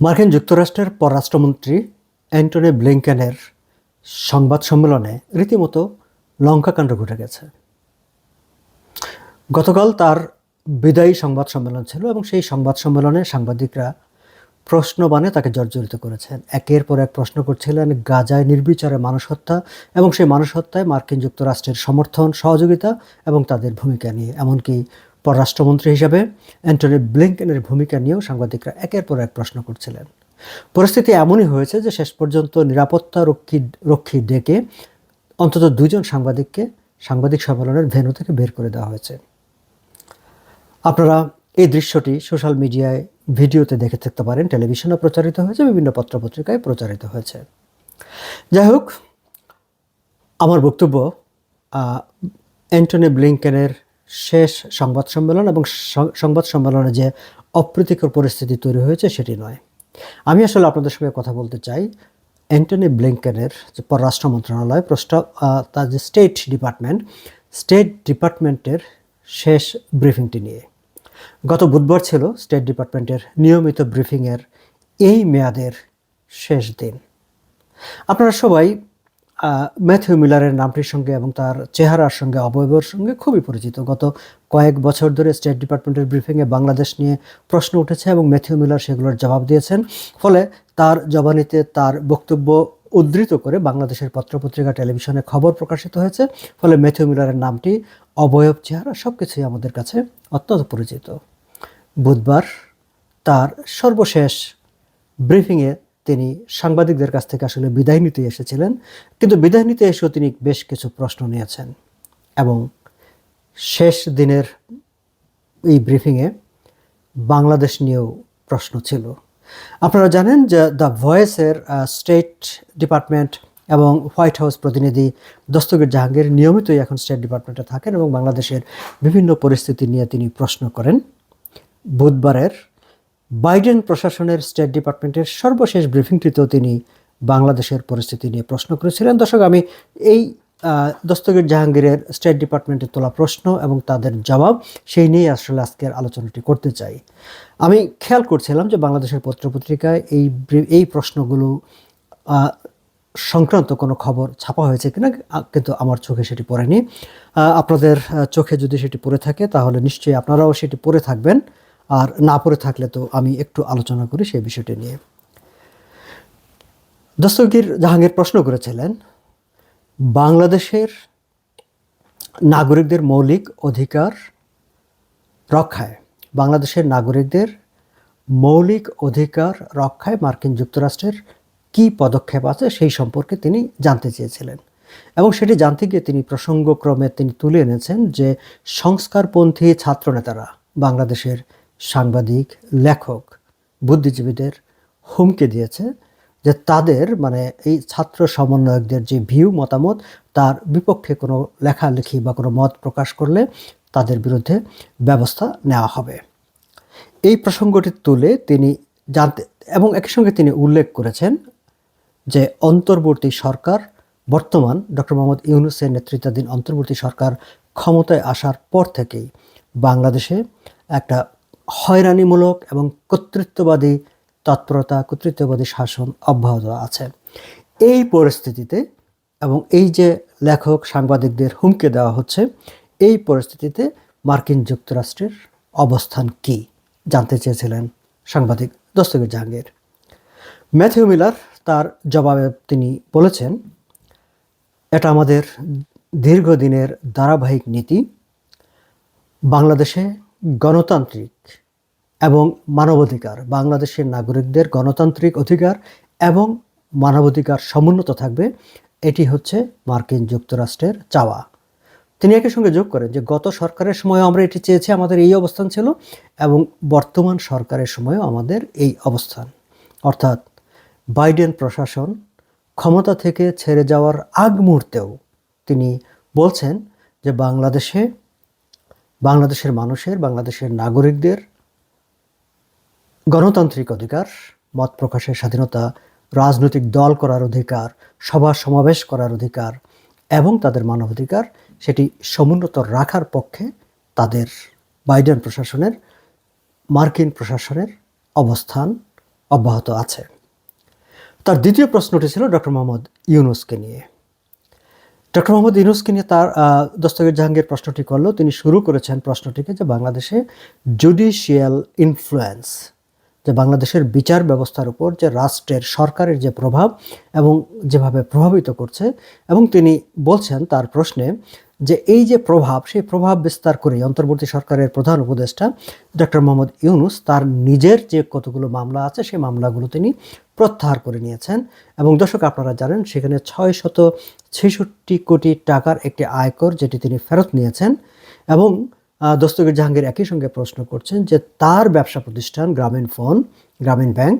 মার্কিন যুক্তরাষ্ট্রের পররাষ্ট্রমন্ত্রী অ্যান্টনি ব্লিংকেনের সংবাদ সম্মেলনে রীতিমতো লঙ্কাকাণ্ড ঘটে গেছে। গতকাল তার বিদায়ী সংবাদ সম্মেলন ছিল এবং সেই সংবাদ সম্মেলনে সাংবাদিকরা প্রশ্নবাণে তাকে জর্জরিত করেছেন। একের পর এক প্রশ্ন করছিলেন, গাজায় নির্বিচারে মানুষ হত্যা এবং সেই মানুষ হত্যায় মার্কিন যুক্তরাষ্ট্রের সমর্থন, সহযোগিতা এবং তাদের ভূমিকা নিয়ে। এমনকি পররাষ্ট্রমন্ত্রী হিসাবে অ্যান্টনি ব্লিংকেনের ভূমিকা নিয়েও সাংবাদিকরা একের পর এক প্রশ্ন করছিলেন। পরিস্থিতি এমনই হয়েছে যে শেষ পর্যন্ত নিরাপত্তা রক্ষী রক্ষী ডেকে অন্তত দুজন সাংবাদিককে সাংবাদিক সম্মেলনের ভেন্যু থেকে বের করে দেওয়া হয়েছে। আপনারা এই দৃশ্যটি সোশ্যাল মিডিয়ায় ভিডিওতে দেখে থাকতে পারেন। টেলিভিশনে প্রচারিত হয়েছে, বিভিন্ন পত্রপত্রিকায় প্রচারিত হয়েছে। যাই হোক, আমার বক্তব্য অ্যান্টনি ব্লিংকেনের শেষ সংবাদ সম্মেলন এবং সংবাদ সম্মেলনে যে অপ্রীতিকর পরিস্থিতি তৈরি হয়েছে, সেটি নয়। আমি আসলে আপনাদের সঙ্গে কথা বলতে চাই অ্যান্টনি ব্লিংকেনের যে পররাষ্ট্র মন্ত্রণালয়, প্রস্তাব তার যে স্টেট ডিপার্টমেন্ট স্টেট ডিপার্টমেন্টের শেষ ব্রিফিংটি নিয়ে। গত বুধবার ছিল স্টেট ডিপার্টমেন্টের নিয়মিত ব্রিফিংয়ের এই মেয়াদের শেষ দিন। আপনারা সবাই ম্যাথিউ মিলারের নামটির সঙ্গে এবং তার চেহারার সঙ্গে, অবয়বের সঙ্গে খুবই পরিচিত। গত কয়েক বছর ধরে স্টেট ডিপার্টমেন্টের ব্রিফিংয়ে বাংলাদেশ নিয়ে প্রশ্ন উঠেছে এবং ম্যাথিউ মিলার সেগুলোর জবাব দিয়েছেন। ফলে তার জবানিতে তার বক্তব্য উদ্ধৃত করে বাংলাদেশের পত্রপত্রিকা, টেলিভিশনে খবর প্রকাশিত হয়েছে। ফলে ম্যাথিউ মিলারের নামটি, অবয়ব চেহারা সব কিছুই আমাদের কাছে অত্যন্ত পরিচিত। বুধবার তার সর্বশেষ ব্রিফিংয়ে তিনি সাংবাদিকদের কাছ থেকে আসলে বিদায় নিতে এসেছিলেন, কিন্তু বিদায় নিতে এসেও তিনি বেশ কিছু প্রশ্ন নিয়েছেন। এবং শেষ দিনের এই ব্রিফিংয়ে বাংলাদেশ নিয়েও প্রশ্ন ছিল। আপনারা জানেন যে দ্য ভয়েসের স্টেট ডিপার্টমেন্ট এবং হোয়াইট হাউস প্রতিনিধি দস্তগীর জাহাঙ্গীর নিয়মিতই এখন স্টেট ডিপার্টমেন্টে থাকেন এবং বাংলাদেশের বিভিন্ন পরিস্থিতি নিয়ে তিনি প্রশ্ন করেন। বুধবারের বাইডেন প্রশাসনের স্টেট ডিপার্টমেন্টের সর্বশেষ ব্রিফিংটিতেও তিনি বাংলাদেশের পরিস্থিতি নিয়ে প্রশ্ন করেছিলেন। দর্শক, আমি এই দস্তগীর জাহাঙ্গীরের স্টেট ডিপার্টমেন্টে তোলা প্রশ্ন এবং তাদের জবাব সেই নিয়ে আসলে আজকের আলোচনাটি করতে চাই। আমি খেয়াল করছিলাম যে বাংলাদেশের পত্রপত্রিকায় এই এই প্রশ্নগুলো সংক্রান্ত কোনো খবর ছাপা হয়েছে কিনা কিন্তু আমার চোখে সেটি পড়েনি। আপনাদের চোখে যদি সেটি পড়ে থাকে তাহলে নিশ্চয়ই আপনারাও সেটি পড়ে থাকবেন। আর না পড়ে থাকলে তো আমি একটু আলোচনা করি সেই বিষয়টি নিয়ে। দস্তগীর জাহাঙ্গীর প্রশ্ন করেছিলেন, বাংলাদেশের নাগরিকদের মৌলিক অধিকার রক্ষায়, বাংলাদেশের নাগরিকদের মৌলিক অধিকার রক্ষায় মার্কিন যুক্তরাষ্ট্রের কী পদক্ষেপ আছে সেই সম্পর্কে তিনি জানতে চেয়েছিলেন এবং সেটি জানতে গিয়ে তিনি প্রসঙ্গক্রমে তিনি তুলে এনেছেন যে সংস্কারপন্থী ছাত্রনেতারা বাংলাদেশের সাংবাদিক, লেখক, বুদ্ধিজীবীদের হুমকি দিয়েছে যে তাদের মানে এই ছাত্র সমন্বয়কদের যে ভিউ মতামত, তার বিপক্ষে কোনো লেখালেখি বা কোনো মত প্রকাশ করলে তাদের বিরুদ্ধে ব্যবস্থা নেওয়া হবে। এই প্রসঙ্গটি তুলে তিনি জানতে, এবং একই সঙ্গে তিনি উল্লেখ করেছেন যে অন্তর্বর্তী সরকার, বর্তমান ডক্টর মোহাম্মদ ইউনুসের নেতৃত্বাধীন অন্তর্বর্তী সরকার ক্ষমতায় আসার পর থেকেই বাংলাদেশে একটা হয়রানিমূলক এবং কর্তৃত্ববাদী তৎপরতা, কর্তৃত্ববাদী শাসন অব্যাহত আছে। এই পরিস্থিতিতে এবং এই যে লেখক, সাংবাদিকদের হুমকি দেওয়া হচ্ছে, এই পরিস্থিতিতে মার্কিন যুক্তরাষ্ট্রের অবস্থান কি জানতে চেয়েছিলেন সাংবাদিক দস্তগীর জাহাঙ্গীর। ম্যাথিউ মিলার তার জবাবে তিনি বলেছেন, এটা আমাদের দীর্ঘদিনের ধারাবাহিক নীতি। বাংলাদেশে গণতান্ত্রিক এবং মানবাধিকার, বাংলাদেশের নাগরিকদের গণতান্ত্রিক অধিকার এবং মানবাধিকার সমুন্নত থাকবে, এটি হচ্ছে মার্কিন যুক্তরাষ্ট্রের চাওয়া। তিনি একই সঙ্গে যোগ করেন যে গত সরকারের সময় আমরা এটি চেয়েছি, আমাদের এই অবস্থান ছিল এবং বর্তমান সরকারের সময়ও আমাদের এই অবস্থান। অর্থাৎ বাইডেন প্রশাসন ক্ষমতা থেকে ছেড়ে যাওয়ার আগ মুহূর্তেও তিনি বলছেন যে বাংলাদেশে বাংলাদেশের মানুষের, বাংলাদেশের নাগরিকদের গণতান্ত্রিক অধিকার, মত প্রকাশের স্বাধীনতা, রাজনৈতিক দল করার অধিকার, সভা সমাবেশ করার অধিকার এবং তাদের মানবাধিকার, সেটি সমুন্নত রাখার পক্ষে তাদের বাইডেন প্রশাসনের, মার্কিন প্রশাসনের অবস্থান অব্যাহত আছে। তার দ্বিতীয় প্রশ্নটি ছিল ডক্টর মোহাম্মদ ইউনুসকে নিয়ে। ডক্টর মোহাম্মদ ইউনুসকে নিয়ে তার দস্তগীর জাহাঙ্গীর প্রশ্নটি করল। তিনি শুরু করেছেন প্রশ্নটিকে যে বাংলাদেশে জুডিশিয়াল ইনফ্লুয়েন্স যে বাংলাদেশের বিচার ব্যবস্থার উপর যে রাষ্ট্রের সরকারের যে প্রভাব এবং যেভাবে প্রভাবিত করছে এবং তিনি বলছেন তার প্রশ্নে যে এই যে প্রভাব, সেই প্রভাব বিস্তার করে অন্তর্বর্তী সরকারের প্রধান উপদেষ্টা ডক্টর মোহাম্মদ ইউনুস তার নিজের যে কতগুলো মামলা আছে, সেই মামলাগুলো তিনি প্রত্যাহার করে নিয়েছেন। এবং দর্শক, আপনারা জানেন সেখানে ছয় শত ছেষট্টি কোটি টাকার একটি আয়কর যেটি তিনি ফেরত নিয়েছেন। এবং দস্তগীর জাহাঙ্গীর একই সঙ্গে প্রশ্ন করছেন যে তার ব্যবসা প্রতিষ্ঠান গ্রামীণ ফোন, গ্রামীণ ব্যাংক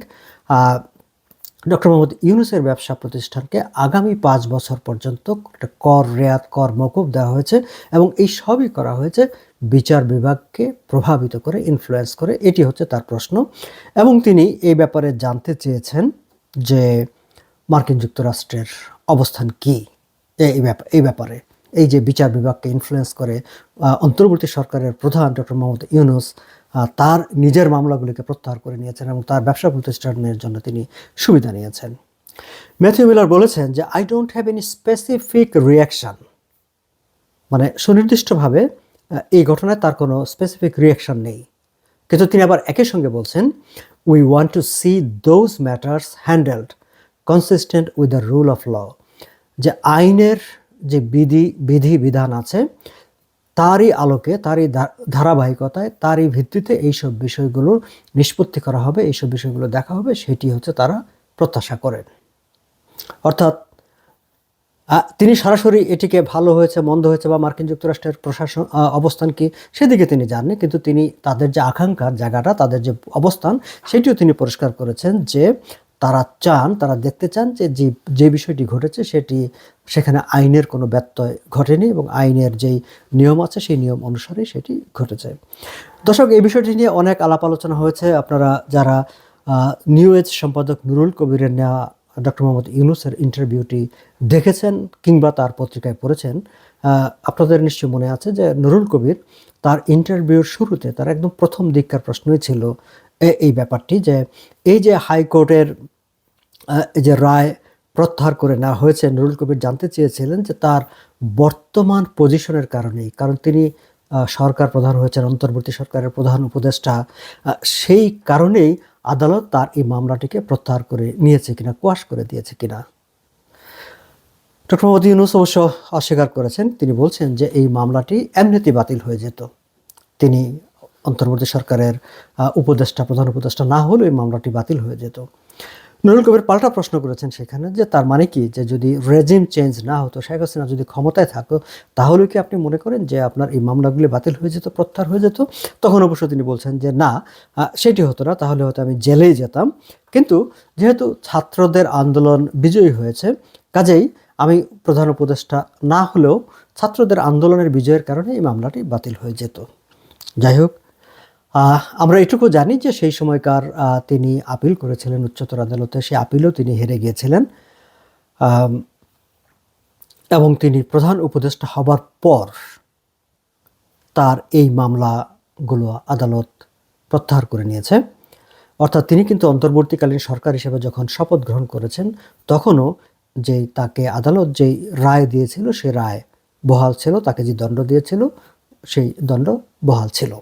ডক্টর মোহাম্মদ ইউনুসের ব্যবসা প্রতিষ্ঠানকে আগামী পাঁচ বছর পর্যন্ত একটা কর, রেয়াত কর মকুব দেওয়া হয়েছে। এবং এই সবই করা হয়েছে বিচার বিভাগকে প্রভাবিত করে ইনফ্লুয়েন্স করে, এটি হচ্ছে তার প্রশ্ন। এবং তিনি এই ব্যাপারে জানতে চেয়েছেন যে মার্কিন যুক্তরাষ্ট্রের অবস্থান কী এই ব্যাপার এই ব্যাপারে। এই যে বিচার বিভাগকে ইনফ্লুয়েন্স করে অন্তর্বর্তী সরকারের প্রধান ডক্টর মোহাম্মদ ইউনুস তার নিজের মামলাগুলিকে প্রত্যাহার করে নিয়েছেন এবং তার ব্যবসা প্রতিষ্ঠানের জন্য তিনি সুবিধা নিয়েছেন। ম্যাথিউ মিলার বলেছেন যে I don't have any specific reaction মানে সুনির্দিষ্টভাবে এই ঘটনায় তার কোনো স্পেসিফিক রিয়াকশন নেই। কিন্তু তিনি আবার একই সঙ্গে বলছেন we want to see those matters handled consistent with the rule of law যে আইনের যে বিধি বিধি, বিধান আছে, তারই আলোকে, তারই ধারাবাহিকতায়, তারই ভিত্তিতে এইসব বিষয়গুলো নিষ্পত্তি করা হবে, এইসব বিষয়গুলো দেখা হবে, সেটি হচ্ছে তারা প্রত্যাশা করেন। অর্থাৎ তিনি সরাসরি এটিকে ভালো হয়েছে, মন্দ হয়েছে বা মার্কিন যুক্তরাষ্ট্রের প্রশাসন অবস্থান কি সেদিকে তিনি জাননি কিন্তু তিনি তাদের যে আকাঙ্ক্ষার জায়গাটা, তাদের যে অবস্থান, সেটিও তিনি পরিষ্কার করেছেন যে তারা চান, তারা দেখতে চান যে যে বিষয়টি ঘটেছে সেটি সেখানে আইনের কোনো ব্যত্যয় ঘটেনি এবং আইনের যেই নিয়ম আছে সেই নিয়ম অনুসারে সেটি ঘটেছে। দর্শক, এই বিষয়টি নিয়ে অনেক আলাপ আলোচনা হয়েছে। আপনারা যারা নিউ এজ সম্পাদক নুরুল কবিরের নেওয়া ডক্টর মোহাম্মদ ইউনুসের ইন্টারভিউটি দেখেছেন কিংবা তার পত্রিকায় পড়েছেন আপনাদের নিশ্চয় মনে আছে যে নুরুল কবির তার ইন্টারভিউর শুরুতে তার একদম প্রথম দিককার প্রশ্নই ছিল এই ব্যাপারটি যে এই যে হাইকোর্টের যে রায় প্রত্যাহার করে নেওয়া হয়েছে, নুরুল কবির জানতে চেয়েছিলেন যে তার বর্তমান পজিশনের কারণেই, কারণ তিনি সরকার প্রধান হয়েছেন, অন্তর্বর্তী সরকারের প্রধান উপদেষ্টা সেই কারণেই আদালত তার এই মামলাটিকে প্রত্যাহার করে নিয়েছে কিনা, কোয়াশ করে দিয়েছে কিনা। ডক্টর মোহাম্মদ ইউনুস অবশ্য অস্বীকার করেছেন। তিনি বলছেন যে এই মামলাটি এমনিতেই বাতিল হয়ে যেত। তিনি অন্তর্বর্তী সরকারের উপদেষ্টা, প্রধান উপদেষ্টা না হলেও এই মামলাটি বাতিল হয়ে যেত। নুরুল কবির পাল্টা প্রশ্ন করেছেন সেখানে যে তার মানে কি? যে যদি রেজিম চেঞ্জ না হতো, শেখ হাসিনা যদি ক্ষমতায় থাকতো, তাহলে কি আপনি মনে করেন যে আপনার এই মামলাগুলি বাতিল হয়ে যেত, প্রত্যাহার হয়ে যেত? তখন অবশ্য তিনি বলছেন যে না সেটি হতো না, তাহলে হয়তো আমি জেলেই যেতাম। কিন্তু যেহেতু ছাত্রদের আন্দোলন বিজয়ী হয়েছে, কাজেই আমি প্রধান উপদেষ্টা না হলেও ছাত্রদের আন্দোলনের বিজয়ের কারণে এই মামলাটি বাতিল হয়ে যেত। যাই হোক আমরা এটুকু জানি যে সেই সময়কার তিনি আপিল করেছিলেন উচ্চতর আদালতে। সেই আপিলও তিনি হেরে গিয়েছিলেন। এবং তিনি প্রধান উপদেষ্টা হবার পর তার এই মামলাগুলো আদালত প্রত্যাহার করে নিয়েছে। অর্থাৎ তিনি কিন্তু অন্তর্বর্তীকালীন সরকার হিসেবে যখন শপথ গ্রহণ করেছেন, তখনও যে তাকে আদালত যেই রায় দিয়েছিল, সে রায় বহাল ছিল, তাকে যে দণ্ড দিয়েছিল, সেই দণ্ড বহাল ছিল।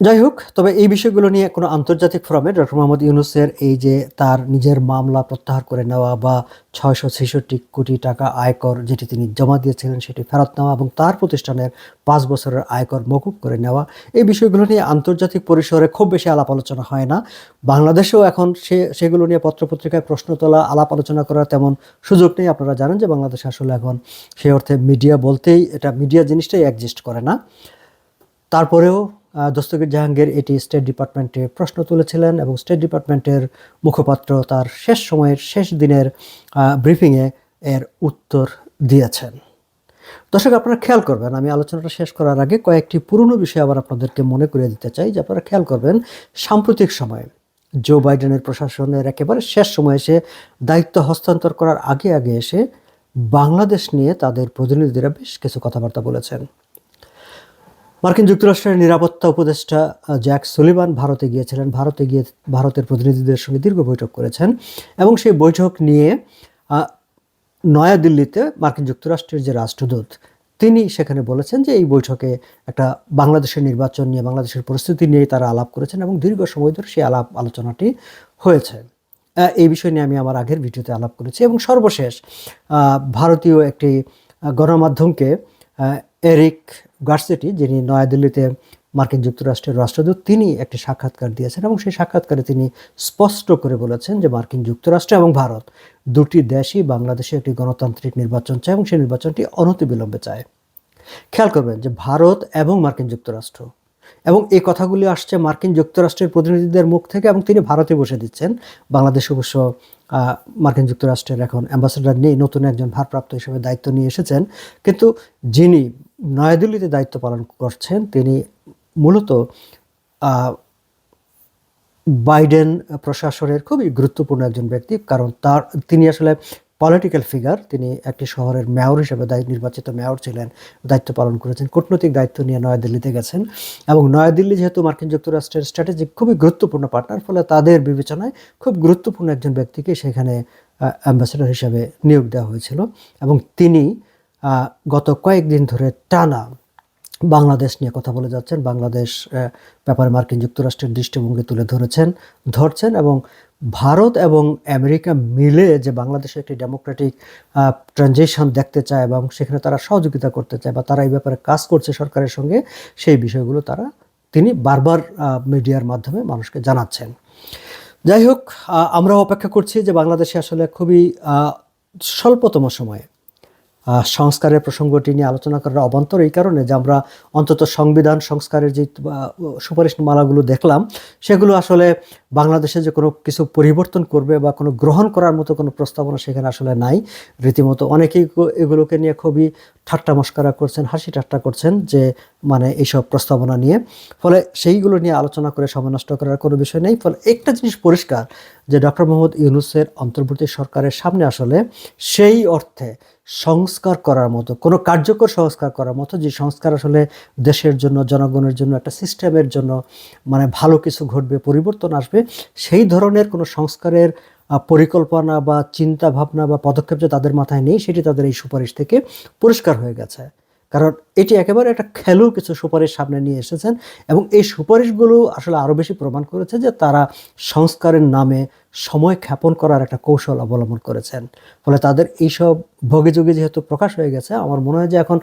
যাই হোক তবে এই বিষয়গুলো নিয়ে কোনো আন্তর্জাতিক ফোরামে ডক্টর মোহাম্মদ ইউনুসের এই যে তার নিজের মামলা প্রত্যাহার করে নেওয়া বা ছয়শো ছেষট্টি কোটি টাকা আয়কর যেটি তিনি জমা দিয়েছিলেন সেটি ফেরত নেওয়া এবং তার প্রতিষ্ঠানের পাঁচ বছরের আয়কর মকুব করে নেওয়া, এই বিষয়গুলো নিয়ে আন্তর্জাতিক পরিসরে খুব বেশি আলাপ আলোচনা হয় না। বাংলাদেশেও এখন সে, সেগুলো নিয়ে পত্রপত্রিকায় প্রশ্ন তোলা, আলাপ আলোচনা করার তেমন সুযোগ নেই। আপনারা জানেন যে বাংলাদেশ আসলে এখন সেই অর্থে মিডিয়া বলতেই, এটা মিডিয়া জিনিসটাই এক্সিস্ট করে না। তারপরেও দস্তগীর জাহাঙ্গীর এটি স্টেট ডিপার্টমেন্টে প্রশ্ন তুলেছিলেন এবং স্টেট ডিপার্টমেন্টের মুখপাত্র তার শেষ সময়ের শেষ দিনের ব্রিফিংয়ে এর উত্তর দিয়েছেন। দর্শক, আপনারা খেয়াল করবেন, আমি আলোচনাটা শেষ করার আগে কয়েকটি পুরনো বিষয় আবার আপনাদেরকে মনে করিয়ে দিতে চাই যে আপনারা খেয়াল করবেন, সাম্প্রতিক সময়ে জো বাইডেনের প্রশাসনের একেবারে শেষ সময়ে এসে দায়িত্ব হস্তান্তর করার আগে আগে এসে বাংলাদেশ নিয়ে তাদের প্রতিনিধিরা বেশ কিছু কথাবার্তা বলেছেন। মার্কিন যুক্তরাষ্ট্রের নিরাপত্তা উপদেষ্টা জ্যাক সুলিভান ভারতে গিয়েছিলেন। ভারতে গিয়ে ভারতের প্রতিনিধিদের সঙ্গে দীর্ঘ বৈঠক করেছেন এবং সেই বৈঠক নিয়ে নয়াদিল্লিতে মার্কিন যুক্তরাষ্ট্রের যে রাষ্ট্রদূত, তিনি সেখানে বলেছেন যে এই বৈঠকে একটা বাংলাদেশের নির্বাচন নিয়ে, বাংলাদেশের পরিস্থিতি নিয়ে তারা আলাপ করেছেন এবং দীর্ঘ সময় ধরে সেই আলাপ আলোচনাটি হয়েছে। এই বিষয় নিয়ে আমি আমার আগের ভিডিওতে আলাপ করেছি এবং সর্বশেষ ভারতীয় একটি গণমাধ্যমকে এরিক গার্সেটি, যিনি নয়াদিল্লিতে মার্কিন যুক্তরাষ্ট্রের রাষ্ট্রদূত, তিনি একটি সাক্ষাৎকার দিয়েছেন এবং সেই সাক্ষাৎকারে তিনি স্পষ্ট করে বলেছেন যে মার্কিন যুক্তরাষ্ট্র এবং ভারত দুটি দেশই বাংলাদেশে একটি গণতান্ত্রিক নির্বাচন চায় এবং সেই নির্বাচনটি অনতিবিলম্বে চায়। খেয়াল করবেন যে ভারত এবং মার্কিন যুক্তরাষ্ট্র এবং এই কথাগুলি আসছে মার্কিন যুক্তরাষ্ট্রের প্রতিনিধিদের মুখ থেকে এবং তিনি ভারতে বসে দিচ্ছেন। বাংলাদেশ অবশ্য মার্কিন যুক্তরাষ্ট্রের এখন অ্যাম্বাসেডার নেই, নতুন একজন ভারপ্রাপ্ত হিসেবে দায়িত্ব নিয়ে এসেছেন। কিন্তু যিনি নয়াদিল্লিতে দায়িত্ব পালন করছেন তিনি মূলত বাইডেন প্রশাসনের খুবই গুরুত্বপূর্ণ একজন ব্যক্তি, কারণ তার, তিনি আসলে পলিটিক্যাল ফিগার তিনি একটি শহরের মেয়র হিসেবে নির্বাচিত মেয়র ছিলেন, দায়িত্ব পালন করেছেন, কূটনৈতিক দায়িত্ব নিয়ে নয়াদিল্লিতে গেছেন এবং নয়াদিল্লি যেহেতু মার্কিন যুক্তরাষ্ট্রের স্ট্র্যাটেজিক খুবই গুরুত্বপূর্ণ পার্টনার ফলে তাদের বিবেচনায় খুব গুরুত্বপূর্ণ একজন ব্যক্তিকে সেখানে অ্যাম্বাসেডর হিসেবে নিয়োগ দেওয়া হয়েছিল এবং তিনি গত কয়েকদিন ধরে টানা বাংলাদেশ নিয়ে কথা বলে যাচ্ছেন, বাংলাদেশ ব্যাপারে মার্কিন যুক্তরাষ্ট্রের দৃষ্টিভঙ্গি তুলে ধরেছেন, ধরছেন এবং ভারত এবং আমেরিকা মিলে যে বাংলাদেশে একটি ডেমোক্রেটিক ট্রানজিশন দেখতে চায় এবং সেখানে তারা সহযোগিতা করতে চায় বা তারা এই ব্যাপারে কাজ করছে সরকারের সঙ্গে, সেই বিষয়গুলো তারা, তিনি বারবার মিডিয়ার মাধ্যমে মানুষকে জানাচ্ছেন। যাই হোক আমরা অপেক্ষা করছি যে বাংলাদেশে আসলে খুবই স্বল্পতম সময়ে সংস্কারের প্রসঙ্গটি নিয়ে আলোচনা করার অবান্তর এই কারণে যে আমরা অন্তত সংবিধান সংস্কারের যে সুপারিশ মালাগুলো দেখলাম, সেগুলো আসলে বাংলাদেশে যে কোনো কিছু পরিবর্তন করবে বা কোনো গ্রহণ করার মতো কোনো প্রস্তাবনা সেখানে আসলে নাই। রীতিমতো অনেকেই এগুলোকে নিয়ে খুবই ঠাট্টা মস্করা করছেন, হাসি ঠাট্টা করছেন যে মানে এইসব প্রস্তাবনা নিয়ে। ফলে সেইগুলো নিয়ে আলোচনা করে সময় নষ্ট করার কোনো বিষয় নেই। ফলে একটা জিনিস পরিষ্কার, যে ডক্টর মোহাম্মদ ইউনুসের অন্তর্বর্তী সরকারের সামনে আসলে সেই অর্থে সংস্কার করার মতো, কোনো কার্যকর সংস্কার করার মতো, যে সংস্কার আসলে দেশের জন্য, জনগণের জন্য, একটা সিস্টেমের জন্য মানে ভালো কিছু ঘটবে, পরিবর্তন আসবে, সেই ধরনের কোনো সংস্কারের পরিকল্পনা বা চিন্তা ভাবনা বা পদক্ষেপ যে তাদের মাথায় নেই, সেটি তাদের এই সুপারিশ থেকে পরিষ্কার হয়ে গেছে। কারণ এটি একেবারে একটা খেলু কিছু সুপারিশ সামনে নিয়ে এসেছেন এবং এই সুপারিশগুলো আসলে আরও বেশি প্রমাণ করেছে যে তারা সংস্কারের নামে সময় ক্ষেপণ করার একটা কৌশল অবলম্বন করেছেন। ফলে তাদের এইসব ভোগেযোগে যেহেতু প্রকাশ হয়ে গেছে, আমার মনে হয় যে এখন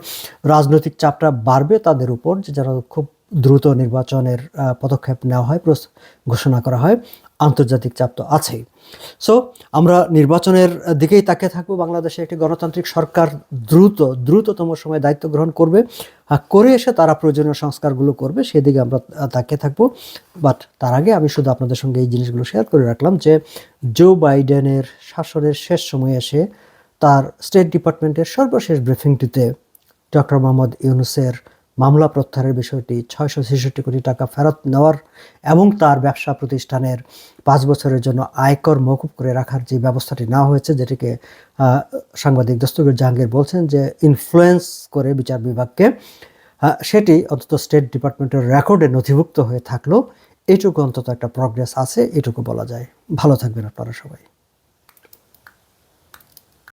রাজনৈতিক চাপটা বাড়বে তাদের উপর যে যারা খুব দ্রুত নির্বাচনের পদক্ষেপ নেওয়া হয় ঘোষণা করা হয়। আন্তর্জাতিক চাপ তো আছেই। সো আমরা নির্বাচনের দিকেই তাকিয়ে থাকব। বাংলাদেশে একটি গণতান্ত্রিক সরকার দ্রুত, দ্রুততম সময় দায়িত্ব গ্রহণ করবে। করে এসে তারা প্রয়োজনীয় সংস্কারগুলো করবে, সেদিকে আমরা তাকিয়ে থাকব। বাট তার আগে আমি শুধু আপনাদের সঙ্গে এই জিনিসগুলো শেয়ার করে রাখলাম যে জো বাইডেনের শাসনের শেষ সময়ে এসে তার স্টেট ডিপার্টমেন্টের সর্বশেষ ব্রিফিংটিতে ডক্টর মোহাম্মদ ইউনুসের মামলা প্রত্যাহারের বিষয়টি ছয়শো ছেষট্টি কোটি টাকা ফেরত নেওয়ার এবং তার ব্যবসা প্রতিষ্ঠানের পাঁচ বছরের জন্য আয়কর মকুব করে রাখার যে ব্যবস্থাটি নেওয়া হয়েছে, যেটিকে সাংবাদিক দস্তগীর জাহাঙ্গীর বলছেন যে ইনফ্লুয়েন্স করে বিচার বিভাগকে সেটি অন্তত স্টেট ডিপার্টমেন্টের রেকর্ডে নথিভুক্ত হয়ে থাকলেও এটুকু অন্তত একটা প্রগ্রেস আছে, এটুকু বলা যায়। ভালো থাকবেন আপনারা সবাই।